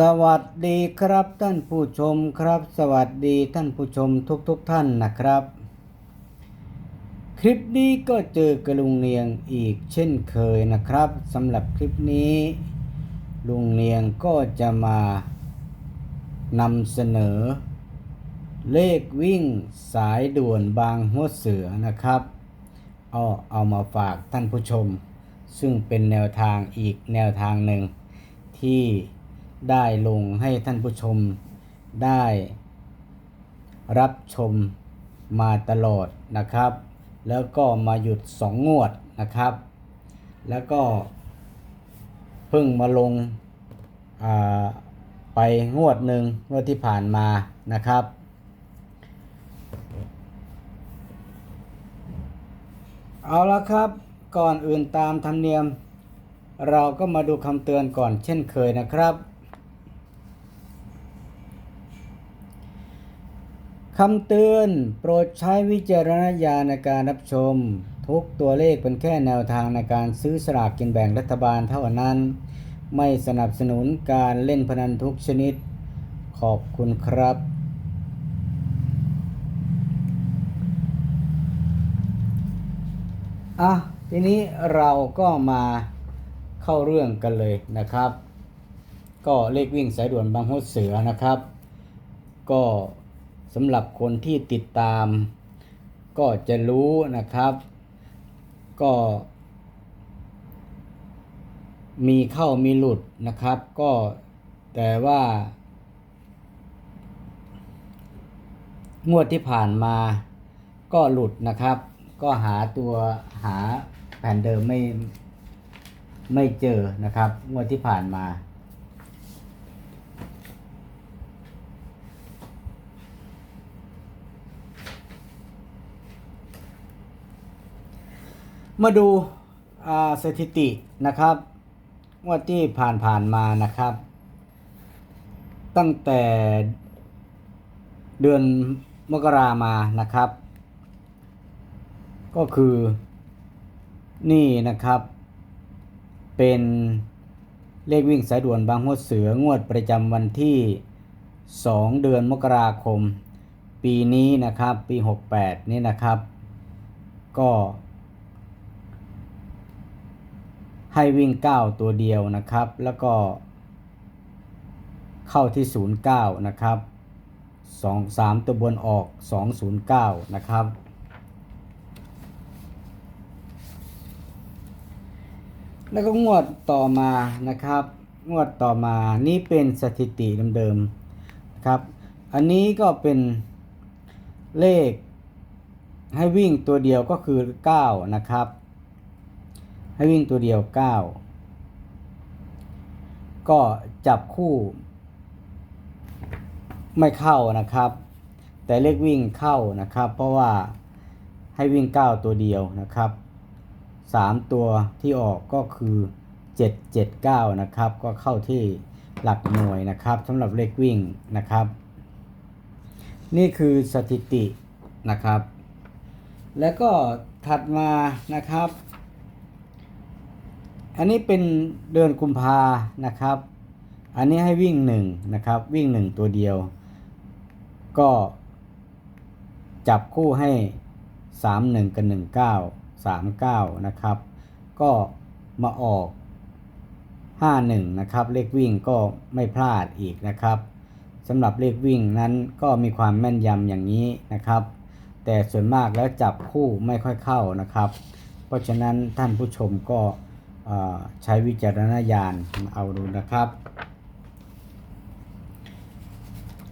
สวัสดีครับท่านผู้ชมครับ สวัสดีท่านผู้ชมทุกๆทท่านนะครับ คลิปนี้ก็เจอกระลุงเนียงอีกเช่นเคยนะครับสำหรับคลิปนี้ ลุงเนียงก็จะมานำเสนอ เลขวิ่งสายด่วนบางหัวเสือนะครับเอาเอามาฝากท่านผู้ชม ซึ่งเป็นแนวทางอีกแนวทางหนึ่งที่ ได้ลงให้ท่านผู้ชมได้รับชมมาตลอดนะครับ แล้วก็มาหยุดสองงวดนะครับ แล้วก็เพิ่งมาลงอ่าไปงวดหนึ่งงวดที่ผ่านมานะครับ เอาละครับก่อนอื่นตามธรรมเนียม เราก็มาดูคำเตือนก่อนเช่นเคยนะครับ คำเตือน โปรดใช้วิจารณญาณในการรับชม ทุกตัวเลขเป็นแค่แนวทางในการซื้อสลากกินแบ่งรัฐบาลเท่านั้น ไม่สนับสนุนการเล่นพนันทุกชนิด ขอบคุณครับ อะ ทีนี้เราก็มาเข้าเรื่องกันเลยนะครับ ก็เลขวิ่งสายด่วนบางฮดเสือนะครับ ก็ สำหรับคนที่ติดตาม ก็จะรู้นะครับ ก็ มีเข้ามีหลุดนะครับ ก็แต่ว่า งวดที่ผ่านมา ก็หลุดนะครับ ก็หาตัวหาแผ่นเดิมไม่ไม่เจอนะครับ งวดที่ผ่านมา มาดูาสถิตินะครับงวดที่ผ่านผ่านๆมานะครับ ตั้งแต่เดือนมกรามานะครับ ก็คือนี่นะครับ เป็นเลขวิ่งสายด่วนบางหัวเสืองวดประจำวันที่ 2 เดือนมกราคม ปีนี้นะครับ ปี 68 นี่นะครับ ก็ ให้วิ่ง 9 ตัวเดียวนะครับ แล้วก็ เข้าที่ 09 นะครับ 2 3 ตัวบนออก 209 นะครับ แล้วก็งวดต่อมานะครับ งวดต่อมานี่เป็นสถิติเดิมๆครับ อันนี้ก็เป็นเลขให้วิ่งตัวเดียวก็คือ 9 นะครับ ให้วิ่งตัวเดียว 9 ก็จับคู่ ไม่เข้านะครับ แต่เลขวิ่งเข้านะครับ เพราะว่าให้วิ่ง 9 ตัวเดียวนะครับ 3 ตัวที่ออกก็คือ 779 นะครับ ก็เข้าที่หลักหน่วยนะครับสำหรับเลขวิ่งนะครับ นี่คือสถิตินะครับ แล้วก็ถัดมานะครับ อันนี้เป็นเดือนกุมภานะครับ อันนี้ให้วิ่งหนึ่งนะครับ วิ่งหนึ่งตัวเดียว ก็ จับคู่ให้3 1กับ1 9 3 9นะครับ ก็มาออก5 1นะครับ เลขวิ่งก็ไม่พลาดอีกนะครับสำหรับเลขวิ่งนั้นก็มีความแม่นยำอย่างนี้นะครับ แต่ส่วนมากแล้วจับคู่ไม่ค่อยเข้านะครับ เพราะฉะนั้นท่านผู้ชมก็ ใช้วิจารณญาณเอาดูนะครับ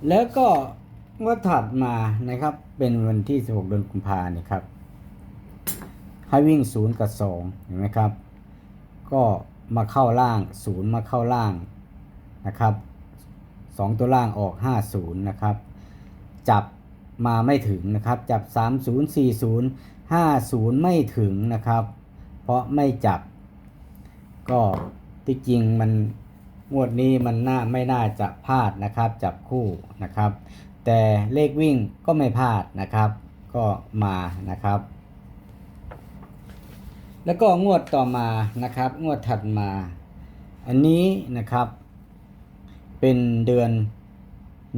แล้วก็เมื่อถัดมานะครับ เป็นวันที่ 16 เดือนกุมภาเนี่ยครับ ให้วิ่ง 0 กับ 2 เห็นไหมครับ ก็มาเข้าล่าง 0 มาเข้าล่างนะครับ 2 ตัวล่างออก 50 นะครับ จับมาไม่ถึงนะครับ จับ 30 40 50 ไม่ถึงนะครับ เพราะไม่จับ ก็ที่จริงมันงวดนี้มันน่าไม่น่าจะพลาดนะครับจับคู่นะครับ แต่เลขวิ่งก็ไม่พลาดนะครับ ก็มานะครับ แล้วก็งวดต่อมานะครับ งวดถัดมา อันนี้นะครับ เป็นเดือน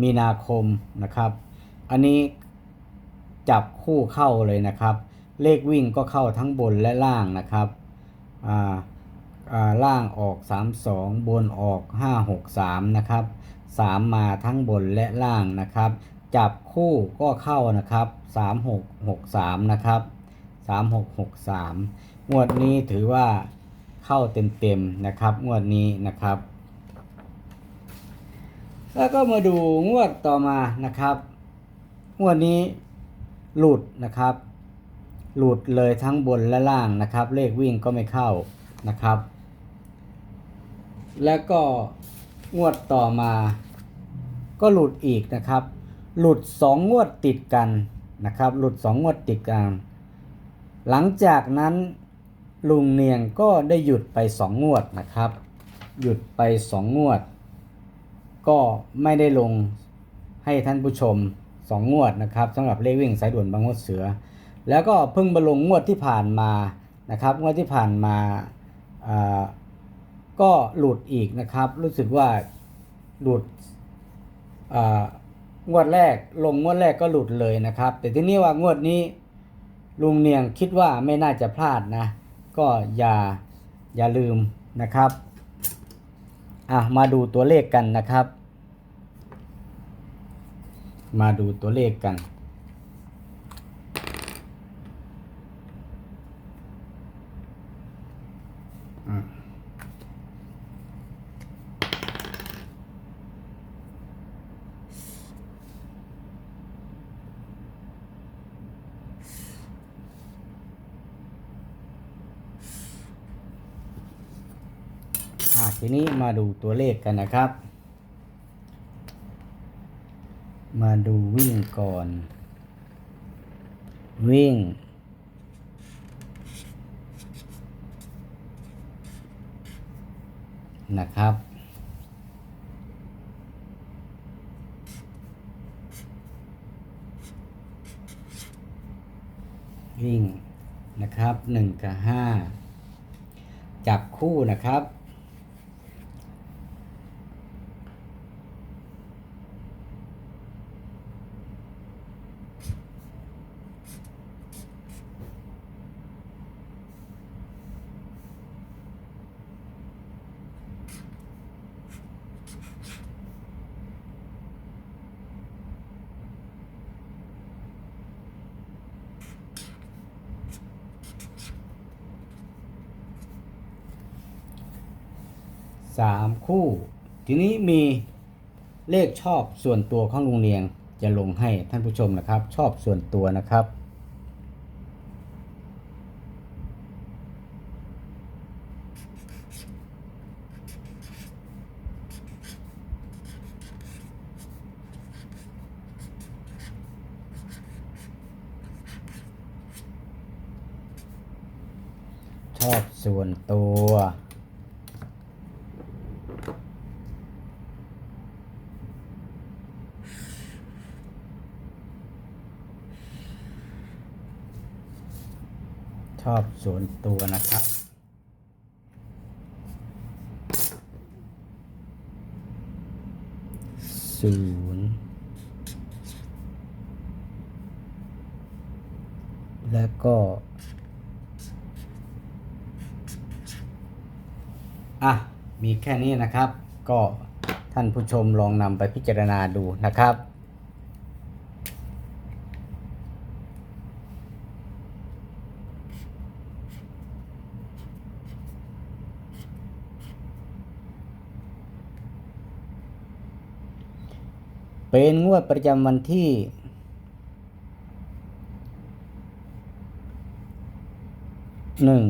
มีนาคมนะครับ อันนี้จับคู่เข้าเลยนะครับ เลขวิ่งก็เข้าทั้งบนและล่างนะครับอ่า ล่างออก 3 2 บนออก 5 6 3 นะครับ 3 มาทั้งบนและล่างนะครับ จับคู่ก็เข้านะครับ 3 6 6 3 นะครับ 3 6 6 3 งวดนี้ถือว่าเข้าเต็มๆนะครับ งวดนี้นะครับ แล้วก็มาดูงวดต่อมานะครับ งวดนี้หลุดนะครับ หลุดเลยทั้งบนและล่างนะครับ เลขวิ่งก็ไม่เข้านะครับ แล้วก็งวดต่อมา ก็หลุดอีกนะครับ หลุดสองงวดติดกันนะครับ หลุดสองงวดติดกัน หลังจากนั้นลุงเนียงก็ได้หยุดไปสองงวดนะครับ หยุดไปสองงวด ก็ไม่ได้ลงให้ท่านผู้ชมสองงวดนะครับสำหรับเลขวิ่งสายด่วนบางงวดเสือ แล้วก็เพิ่งมาลงงวดที่ผ่านมานะครับงวดที่ผ่านมาอ่า ก็หลุดอีกนะครับ รู้สึกว่าหลุดอ่างวดแรกลงงวดแรกก็หลุดเลยนะครับ แต่ที่นี่ว่างวดนี้ลุงเนียงคิดว่าไม่น่าจะพลาดนะ ก็อย่าอย่าลืมนะครับอะมาดูตัวเลขกันนะครับ มาดูตัวเลขกัน ทีนี้มาดูตัวเลขกันนะครับ มาดูวิ่งก่อน วิ่ง นะครับวิ่งนะครับหนึ่งกับห้าจับคู่นะครับ สามคู่ ทีนี้มีเลขชอบส่วนตัวของลุงเนียงจะลงให้ท่านผู้ชมนะครับ ชอบส่วนตัวนะครับ ชอบส่วนตัว ชอบส่วนตัวนะครับ ศูนย์ แล้วก็ อะ มีแค่นี้นะครับ ก็ท่านผู้ชมลองนำไปพิจารณาดูนะครับ เป็นงวดประจำวันที่ หนึ่ง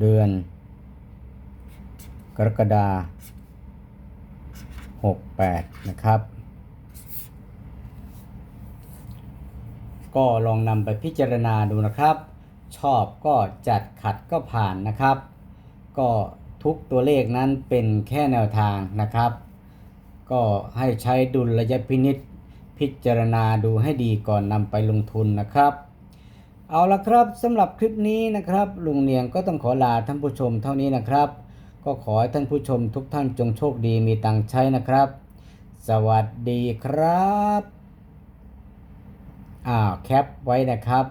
เดือน กรกฎาหกแปดนะครับ ก็ลองนำไปพิจารณาดูนะครับ ชอบก็จัดขัดก็ผ่านนะครับ ก็ทุกตัวเลขนั้นเป็นแค่แนวทางนะครับ ก็ให้ใช้ดุลยพินิษพิจารณาดูให้ดีก่อนนำไปลงทุนนะครับ เอาละครับสำหรับคลิปนี้นะครับ ลุงเนียงก็ต้องขอลาท่านผู้ชมเท่านี้นะครับ ก็ขอให้ท่านผู้ชมทุกท่านจงโชคดีมีตังใช้นะครับ สวัสดีครับอ้าแคปไว้นะครับ